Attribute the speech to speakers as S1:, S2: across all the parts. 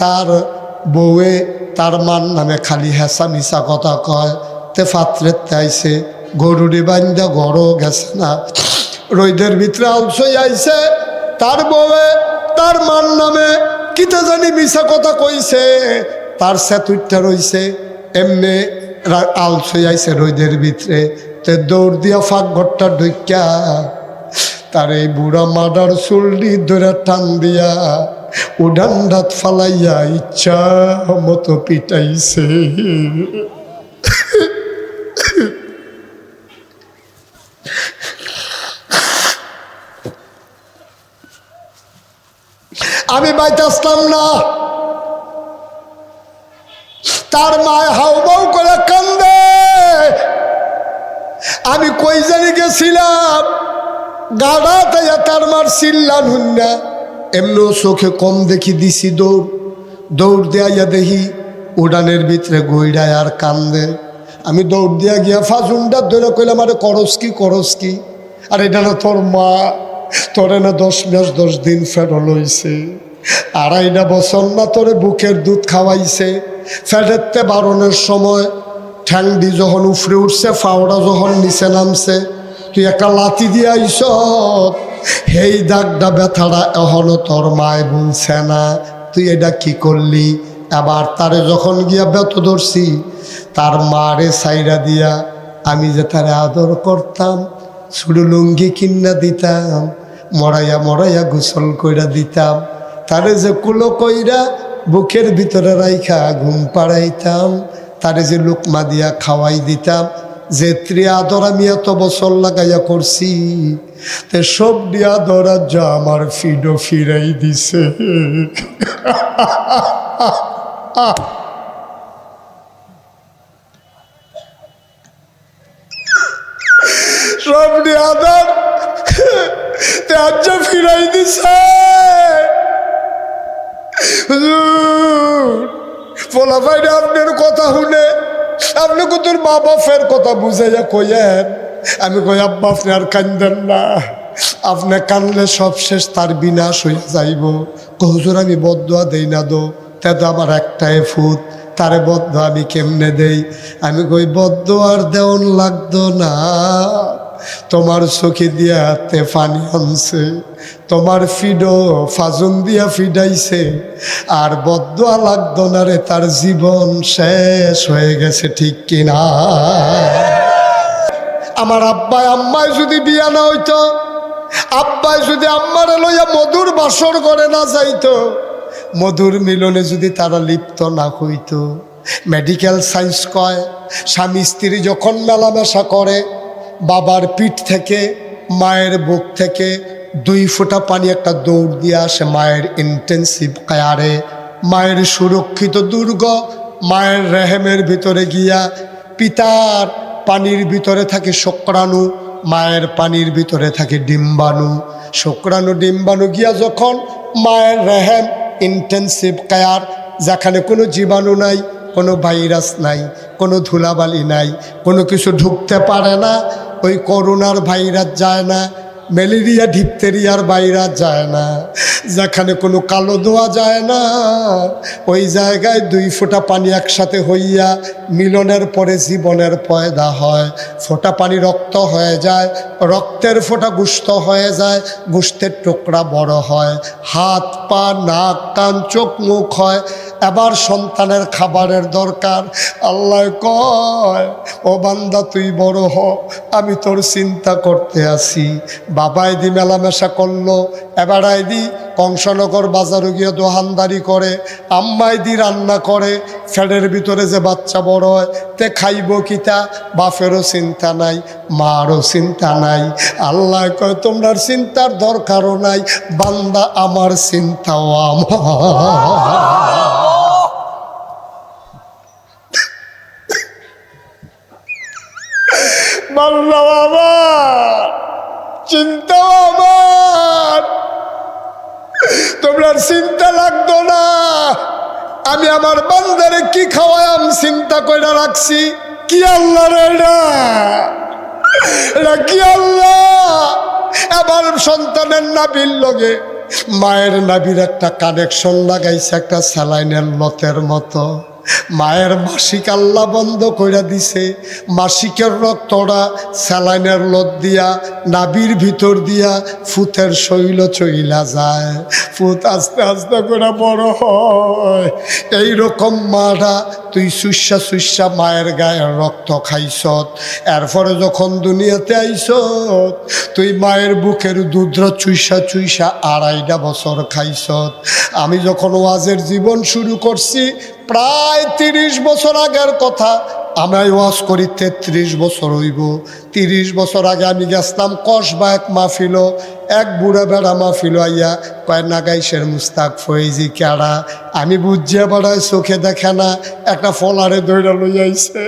S1: তার বউয়ে তার মান নামে খালি হেসা মিশা কথা কয়। তে ফাত্রে আইছে গরুরি বান্দা গড় গেছে না। রইদের ভিতরে আলসই আইছে, তার বউয়ে তার মান নামে কিতা জানি মিশা কথা কইছে। তার সেতুইটা রইছে, এমনি আলসই আইছে রইদের ভিতরে। তে দৌড় দিয়া ফাঁক ঘরটা ঢুকিয়া তার এই বুড়া মাডার চুলডি ধরে টান দিয়া। উডান দাঁত ফালাইয়া ইচ্ছা মতো পিটাইছে। আমি বাইতে আসলাম না। তার মায় হাউবাউ করে কান্দে। আমি কই জানি গেছিলাম। গাড়া তাইয়া তার মার চিল্লান হুন্না এমনি চোখে কম দেখি দিছি দৌড়। দৌড় দেয়া দেখি উড়ানের ভিতরে গইড়ায় আর কান্দে। আমি দৌড় দিয়া গিয়া ফাজুনটা ধরে কইলাম, আরে করস কি করস কি? আর এটা না তোর মা, তোরে না দশ মাস দশ দিন ফেরল হইছে আড়াইটা বছর না তোরে বুকের দুধ খাওয়াইছে। ফেটেতে বারণের সময় ঠ্যাংডি যখন উফরে উঠছে, ফাওড়া যখন নিচে নামছে, তুই একটা লাতি দিয়ে আইস হেই দাগটা ব্যথাটা এখনও তোর মায় বুনছে না। তুই এটা কি করলি? আবার তারে যখন গিয়া ব্যথ ধরছি, তার মারে সাইরা দিয়া আমি যে তারে আদর করতাম, শুধু লুঙ্গি কিন্না দিতাম, মরাইয়া মরাইয়া গোসল কইরা দিতাম, তারে যে কুলো কইরা বুকের ভিতরে রাইখা ঘুম পাড়াইতাম, তারে যে লুকমা দিয়া খাওয়াই দিতাম যে ত্রি আদর আমি এত বছর লাগাইয়া করছি, তে সব দিয়া ধরা যা আমার ফিডো ফিরাই দিছে। সব আদর ত্যায্য ফিরাই দিছে। পোলা ভাইরা আপনার কথা শুনে আপনি তোর মা বাপের কথা বুঝাইয়া কইয়েন আমি কই, আব্বা, আপনি আর কান্দেন না। আপনি কান্দলে সব শেষ, তার বিনাশ হয়ে যাইব। কহুজুর আমি বদুয়া দেই না দো। তে তো আমার একটাই ফুট তারে বদ্ধ আমি কেমনে দেই? আমি কই বদ্ধ আর দেওন লাগতো না। তোমার চোখে দিয়া তে পানি আনছে, তোমার ফিডো ফাজুন দিয়া ফিডাইছে, আর বদুয়া লাগতো না রে, তার জীবন শেষ হয়ে গেছে ঠিক কিনা? আমার আব্বাই আম্মায় যদি বিয়া না হইতো, আব্বাই যদি আম্মারে লইয়া মধুর বাসর করে না যাইতো, মধুর মিলনে যদি তারা লিপ্ত না হইতো। মেডিকেল সায়েন্স কয়, স্বামী স্ত্রী যখন মেলামেশা করে বাবার পিঠ থেকে, মায়ের বুক থেকে দুই ফোঁটা পানি একটা দৌড় দিয়ে আসে মায়ের ইন্টেন্সিভ কায়ারে মায়ের সুরক্ষিত দুর্গ, মায়ের রেহেমের ভিতরে গিয়া পিতার পানির ভিতরে থাকে শুক্রাণু, মায়ের পানির ভিতরে থাকে ডিম্বাণু। শুক্রাণু, ডিম্বাণু গিয়া যখন মায়ের রেহেম ইন্টেন্সিভ কেয়ার যেখানে কোনো জীবাণু নাই, কোনো ভাইরাস নাই, কোনো ধুলাবালি নাই, কোনো কিছু ঢুকতে পারে না ওই করোনার ভাইরাস যায় না, ম্যালেরিয়া, ডিপথেরিয়ার ভাইরাস যায় না, যেখানে কোনো কালো দোয়া যায় না। ওই জায়গায় দুই ফোঁটা পানি একসাথে হইয়া মিলনের পরে জীবনের পয়দা হয়। ফোঁটা পানি রক্ত হয়ে যায়, রক্তের ফোঁটা গুস্ত হয়ে যায়, গুস্তের টুকরা বড় হয়। হাত, পা, নাক, কান, চোখ, মুখ হয়। এবার সন্তানের খাবারের দরকার। আল্লাহ কয়, ও বান্দা, তুই বড় হ, আমি তোর চিন্তা করতে আসি বাবা এদি মেলামেশা করল, এবার আইদি কংসনগর বাজারে গিয়ে দোহানদারি করে আম্মাই দি রান্না করে ফ্যাডের ভিতরে যে বাচ্চা বড় হয়, তে খাইব কিতা? বাপেরও চিন্তা নাই, মারও চিন্তা নাই। আল্লাহ কয় তোমরা চিন্তার দরকারও নাই, বান্দা আমার চিন্তাও আমার। বাংলাও আমার চিন্তাও আমার। তোমরা চিন্তা লাগতো না। আমি আমার বান্দারে কি খাওয়াম চিন্তা করে রাখছি? কি আল্লাহ রে কি আল্লাহ? এবার সন্তানের নাবির লগে মায়ের নাবির একটা কানেকশন লাগাইছে একটা স্যালাইনের লতের মতো। মায়ের মাসিক আল্লাহ বন্ধ করে দিছে। মাসিকের রক্তটা স্যালাইনের লত দিয়া নাবির ভিতর দিয়া ফুতের শৈল চইলা যায়। ফুত আস্তে আস্তে করে বড় হয়। এই রকম মাটা তুই সুস্যা সুস্যা মায়ের গায়ের রক্ত খাইছত এরপরে যখন দুনিয়াতে আইছত তুই মায়ের বুকের দুধ চুইসা চুইসা আড়াইটা বছর খাইছত আমি যখন ওয়াজের জীবন শুরু করছি প্রায় তিরিশ বছর আগের কথা। আমি ওয়াজ করি, তেত্রিশ বছর হইব। তিরিশ বছর আগে আমি গেছিলাম কসবা এক মাহফিল, এক বুড়ে বেড়া মাহফিল আইয়া কয় নাগাইশের মুস্তাক ফয়েজি ক্যাড়া আমি বুঝিয়ে বেড়ায় চোখে দেখে না, একটা ফলারে দৈরা লইয়াইছে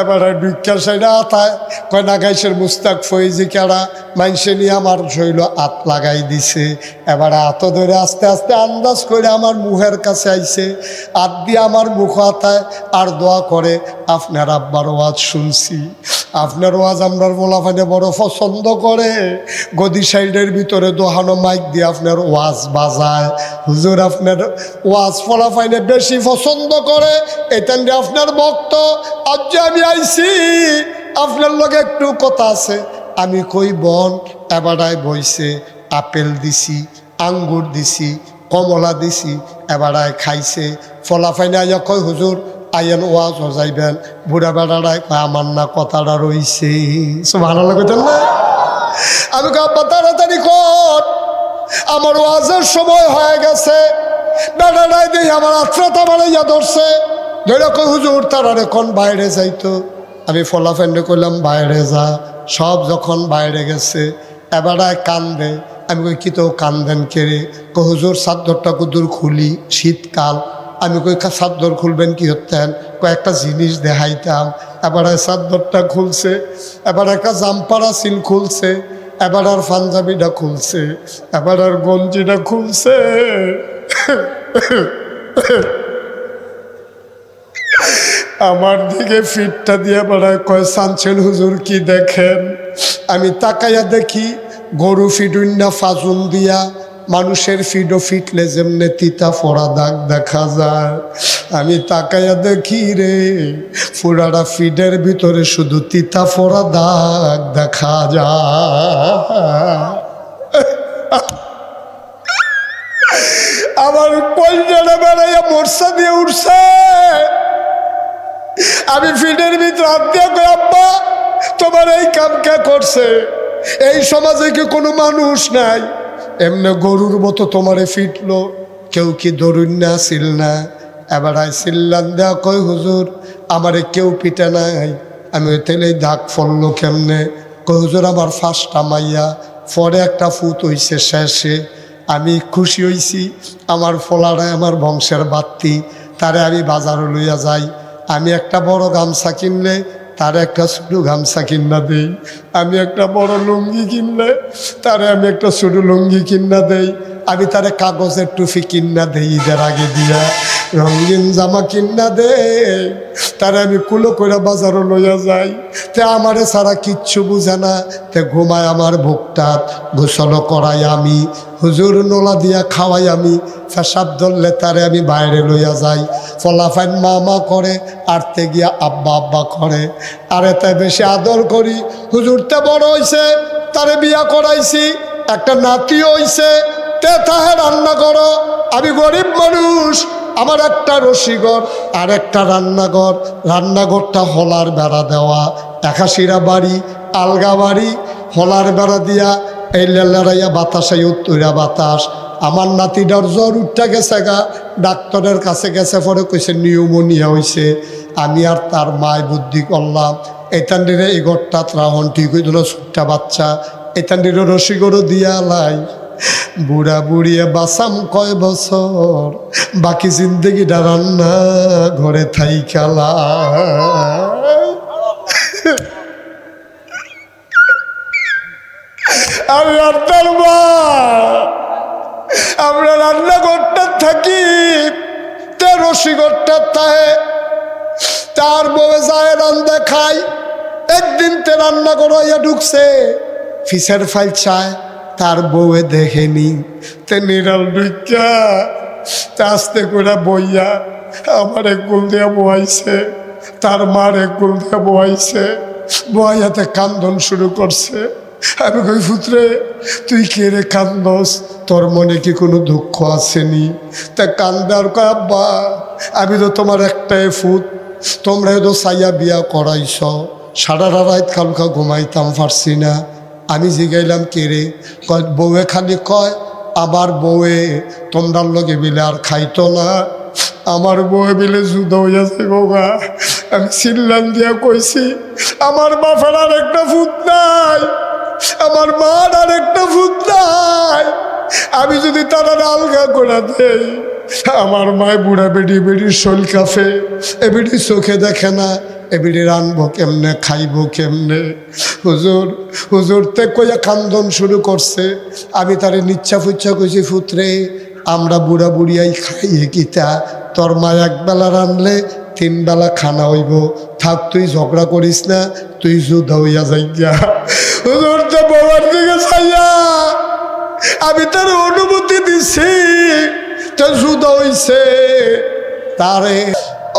S1: এবারে বিজ্ঞান সাইডে আতায় কয়না গাইছের মুস্তাক ফয়েজি কেড়া মাইসে নিয়ে আমার শৈল আত লাগাই দিছে। এবারে আত ধরে আস্তে আস্তে আন্দাজ করে আমার মুখের কাছে আইছে। আত দিয়ে আমার মুখ আতায় আর দোয়া করে আপনার আব্বার ওয়াজ শুনছি। আপনার ওয়াজ আমরার মোলাফানে বড় পছন্দ করে। গদি সাইডের ভিতরে দোহানো মাইক দিয়ে আপনার ওয়াজ বাজায়। হুজুর আপনার ওয়াজ ফলাফাইনে বেশি পছন্দ করে। এটান আপনার ভক্ত। আজ আমি আইছি, আপনার লগে একটু কথা আছে। আমি কই, বন এবারায় বইছে, আপেল দিছি, আঙ্গুর দিছি, কমলা দিছি এবারায় খাইছে। ফলাফাইনে আইয়া কয়, হুজুর আইয়েন ওয়াজ যাইবেন বুড়া বেড়ারায় কয়, আমার না কথাটা রইছে। সব ভালো লাগতেন না? আমি আব্বা, তাড়াতাড়ি কর। আমার ওয়াজের সময় হয়ে গেছে। বেড়ারায় দেখি আমার আত্রাতা বাড়াইয়া ধরছে। ধরে হুজুর, তারারে এখন বাইরে যাইতো? আমি ফলা ফলাফেন্ডে করলাম বাইরে যা। সব যখন বাইরে গেছে এবারায় কান্দে। আমি কই, কি তো কান্দেন কেড়ে কো হুজুর, চাদরটা কুদুর খুলি, শীতকাল। আমি কই চাদর খুলবেন কি হতেন কয়েকটা জিনিস দেখাইতাম। এবার চাদরটা খুলছে, এবার একটা জাম্পারা সিল খুলছে, এবার আর পাঞ্জাবিটা খুলছে, এবার আর গঞ্জিটা খুলছে। আমার দিকে ফিটটা দিয়ে বেড়ায়, কয়, সানছেন হুজুর কি দেখেন? আমি তাকাইয়া দেখি, গরু ফিডুন্না ফাজুন দিয়া মানুষের ফিডো ফিটলে যেমনে তিতা ফোড়া দাগ দেখা যায়। আমি তাকাইয়া দেখি রে ফুরাটা ফিডের ভিতরে শুধু তিতা ফোড়া দাগ দেখা যায়। আমার কলজাটা বেড়াইয়া মোর্চা দিয়ে উঠছে। আমি ফিডের ভিতরে হাত দিয়ে আব্বা, তোমার এই কাম কে করছে? এই সমাজে কি কোনো মানুষ নাই? এমনি গরুর মতো তোমারে ফিটলো, কেউ কি দরুন না ছিল না। এবার আই সিল্লান দেওয়া কই হুজুর, আমারে কেউ পিটে নাই। আমি ওই তেলে দাগ ফললো কেমনে? কই হুজুর, আমার ফার্স্টটা মাইয়া, পরে একটা ফুত হইছে শেষে। আমি খুশি হইছি, আমার ফলারায় আমার বংশের বাত্তি, তারে আমি বাজারে লইয়া যাই। আমি একটা বড় গামছা কিনলে তার একটা ছোটো গামছা কিনা দেই। আমি একটা বড় লুঙ্গি কিনলে, তারে আমি একটা ছোটো লুঙ্গি কিনা দেই। আমি তারে কাগজের টুফি কিনা দেই ঈদের আগে দিয়া। রঙিন জামা কিনা দে, তারে আমি কুলো করে বাজারও লইয়া যাই। তে আমারে ছাড়া কিচ্ছু বুঝে না, তে ঘুমায় আমার ভুকটাত গোসল করাই আমি, হুজুর নোলা দিয়া খাওয়াই আমি, ফেসাব ধরলে তারে আমি বাইরে লইয়া যাই। ফলাফাইন মা মা করে, আরতে গিয়া আব্বা আব্বা করে। আর এতে বেশি আদর করি হুজুরতে বড় হইছে, তারে বিয়া করাইছি, একটা নাতি হইছে, তে তাহে রান্না করো, আমি গরিব মানুষ আমার একটা রসিঘর আর একটা রান্নাঘর। রান্নাঘরটা হলার বেড়া দেওয়া। একাশিরা বাড়ি, আলগা বাড়ি, হলার বেড়া দিয়া এই লেলারাইয়া বাতাসে উত্তরা বাতাস। আমার নাতিটার জ্বর উঠটা গেছে গা। ডাক্তারের কাছে গেছে পরে কইছে, নিউমোনিয়া হইছে। আমি আর তার মায় বুদ্ধি করলাম। এতান্ডিরে এই ঘরটা ত্রাহন ঠিক হইল ছোট্টা বাচ্চা। এতান্ডিরে রসিগরও দিয়া লাই। বুড়া বুড়িয়ে বাসাম কয় বছর, বাকি জিন্দগিটা রান্না ঘরে থাই খেলা আমি আপনার মা, আমরা রান্নাঘরটা থাকি তে রসিঘরটা থাকে। তার বউয়ে যায় রান্না খাই একদিন তে রান্না করাইয়া ঢুকছে, ফিসের ফাইল চায়। তার বউয়ে দেখেনি। তে নিরাল ডুইকা আস্তে করে বইয়া আমার এক গুল দিয়া বয়াইছে, তার মার এক গুল দিয়া বয়াইছে বয়াতে কান্দন শুরু করছে। আমি কই পুত্রে তুই কে রে কান্দস? তোর মনে কি কোনো দুঃখ আসেনি? তা কান্দার কয়, আব্বা, আমি তো তোমার একটাই ফুত তোমরা তো সাইয়া বিয়া করাইছ। সারা রাত কালকা ঘুমাইতাম, পারছি না। আমি জিগাইলাম, কে রে? বউয়ে খালি কয়, আমার বউয়ে, তোমরার লগে বিলে আর খাইতো না। আমার বউয়ে বিলে যুদ্ধ হইয়াছে গোগা আমি চিল্লান দিয়া কইছি, আমার বাপের আর একটা ফুট নাই, আমার মার আর একটা ফুট নাই। আমি যদি তারা আলগা করে দেই, আমার মায় বুড়া বেডি বেডির শোল কাফে এ বেডি চোখে দেখে না, এ বেডি রানবো কেমনে, খাইব কেমনে? হুজুর হুজুর তে কইয়া কান্দন শুরু করছে। আমি তারে নিচ্ছা ফুচ্ছা কইছি, ফুতরে, আমরা বুড়া বুড়িয়াই খাইয়ে কিতা তোর মা একবেলা রানলে তিন বেলা খানা হইব। থাক, তুই ঝগড়া করিস না, তুই যুদ্ধ হইয়া যাই গিয়া হুজুর তো বাবার দিকে চাইয়া আমি তার অনুমতি দিছি তো যুদ্ধ হইছে। তারে,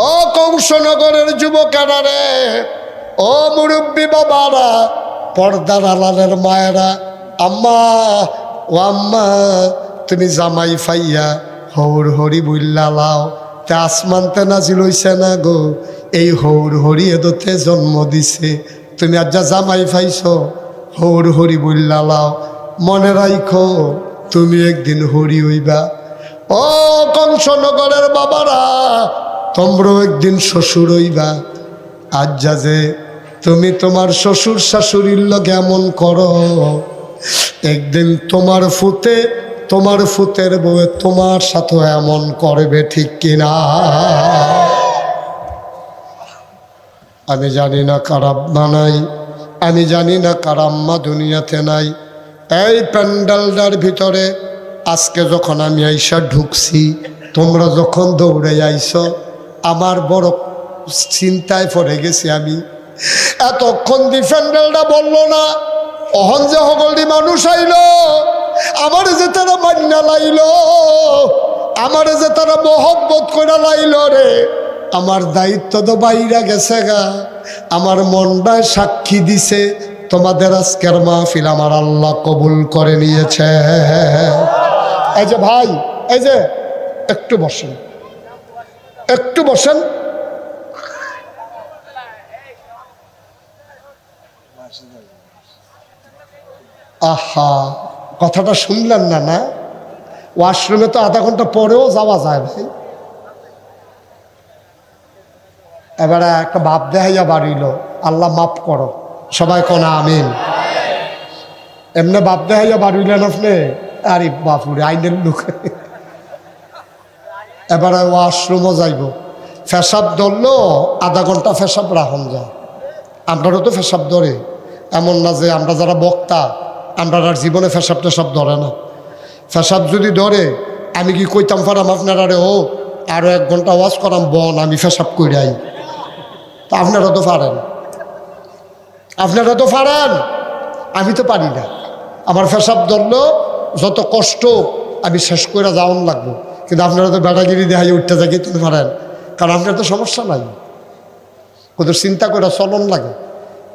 S1: ও কংসনগরের যুবকেরা রে, ও মুরব্বী বাবারা পর্দার আলালের মায়েরা, আম্মা, ও আম্মা, তুমি জামাই ফাইয়া হৌর হরি বুল্লা লাও। তে আসমানতে নাজিল হইছে না গো, এই হৌর হরি এদতে জন্ম দিছে। তুমি আজ যা জামাই ফাইছ, হৌর হরি বুল্লা লাও। মনে রাইখো, তুমি একদিন হরি হইবা। ও কংসনগরের বাবারা, তোমরাও একদিন শ্বশুর হইবা। আজ যা যে তুমি তোমার শ্বশুর শাশুড়ির লগে এমন করো, একদিন তোমার ফুতে, তোমার ফুতের বউয়ে তোমার সাথে এমন করবে ঠিক কিনা? আমি জানি না কারাম্মা নাই, আমি জানি না কারাম্মা দুনিয়াতে নাই। এই প্যান্ডেলটার ভিতরে আজকে যখন আমি আইসা ঢুকছি, তোমরা যখন দৌড়ে আইস, আমার বড় চিন্তায় পড়ে গেছি আমি। এতক্ষণ দি প্যান্ডেলটা বলল না। অহন যে সকলটি মানুষ আইল, আমার যে তারা মান্না লাইল, আমার যে তারা মহব্বত করে লাইল রে, আমার দায়িত্ব তো বাইরা গেছে গা। আমার মনটায় সাক্ষী দিছে, তোমাদের আজকের মাহফিল আমার আল্লাহ কবুল করে নিয়েছে। এই যে ভাই, এই যে, একটু বসেন। একটু বসেন। আহা, কথাটা শুনলেন না না? ওয়াশরুমে তো আধা ঘণ্টা পরেও যাওয়া যায় ভাই। এবারে একটা বাপ দেখাইয়া বাড়িল, আল্লাহ মাফ করো। সবাই কোনা আমিন। এমনি বাপ দেখাইয়া বাড়িলেন আপনি? আরে বাপুরে, আইনের লোক। এবারে ওয়াশরুমও যাইব। ফেসাব ধরলো, আধা ঘণ্টা ফেসাব রাখুন যা। আপনারও তো ফেসাব ধরে। এমন না যে আমরা যারা বক্তা আমরা আর জীবনে ফেসাব টেসাব ধরে না। ফেসাব যদি ধরে, আমি কি কইতাম পারাম আপনারা রে ও আরও এক ঘণ্টা ওয়াশ করাম, বন, আমি ফেসাব করে আই তা আপনারা তো পারেন। আপনারা তো পারেন। আমি তো পারি না। আমার ফেসাব ধরলো, যত কষ্ট আমি শেষ করে যাওয়ান লাগবো। কিন্তু আপনারা তো বেড়াগিরি দেখাই উঠতে থাকি তুমি পারেন। কারণ আপনার তো সমস্যা নাই। কত চিন্তা করে চলন লাগে।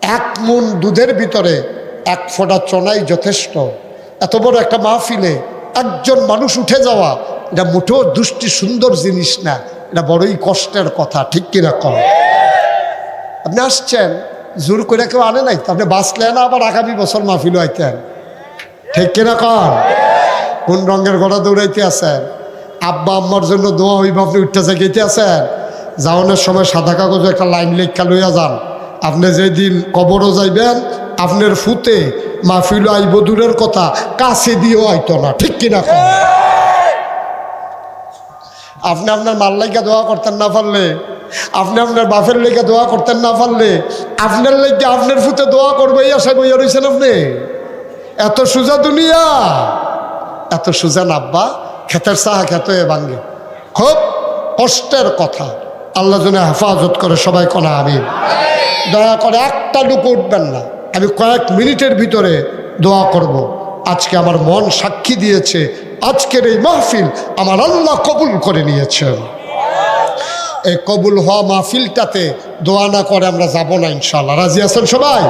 S1: এক মন দুধের ভিতরে এক ফোঁটা চনাই যথেষ্ট। এত বড় একটা মাহফিলে একজন মানুষ উঠে যাওয়া, এটা মোটেও দুষ্টি সুন্দর জিনিস না, এটা বড়ই কষ্টের কথা, ঠিক কিনা কম? আপনি আসছেন, জোর করে কেউ আনে নাই? আপনি বাঁচলেন আবার আগামী বছর মাহফিল আইতেন ঠিক কিনা কন কোন রঙের গড়া দৌড়াইতে আছেন? আব্বা আম্মার জন্য দোয়া হইব, আপনি উঠতে জাগাইতে আছেন? যাওয়ানোর সময় সাদা কাগজে একটা লাইন লেখা লইয়া যান। আপনি যেদিন কবরও যাইবেন আপনার ফুতে মাহফিল আইব দূরের কথা, কাছে দিয়েও আইতো না, ঠিক কিনা আপনি আপনার মাল লাইকা দোয়া করতেন না পারলে, আপনি আপনার বাপের লেগে দোয়া করতেন না পারলে, আপনার লেগে আপনার ফুতে দোয়া করব আশায় বইয়া রয়েছেন আপনি? এত সোজা দুনিয়া, এত সোজা নাব্বা খেতের সাহা খেত এ ভাঙ্গে খুব কষ্টের কথা। আল্লাহ যেন হেফাজত করে সবাই কনা আমি দয়া করে একটা লুক উঠবেন না। আমি কয়েক মিনিটের ভিতরে দোয়া করব। আজকে আমার মন সাক্ষী দিয়েছে। আজকের এই মাহফিল আমার আল্লাহ কবুল করে নিয়েছেন। এই কবুল হওয়া মাহফিলটাতে দোয়া না করে আমরা যাব না ইনশাল্লাহ রাজি আছেন সবাই?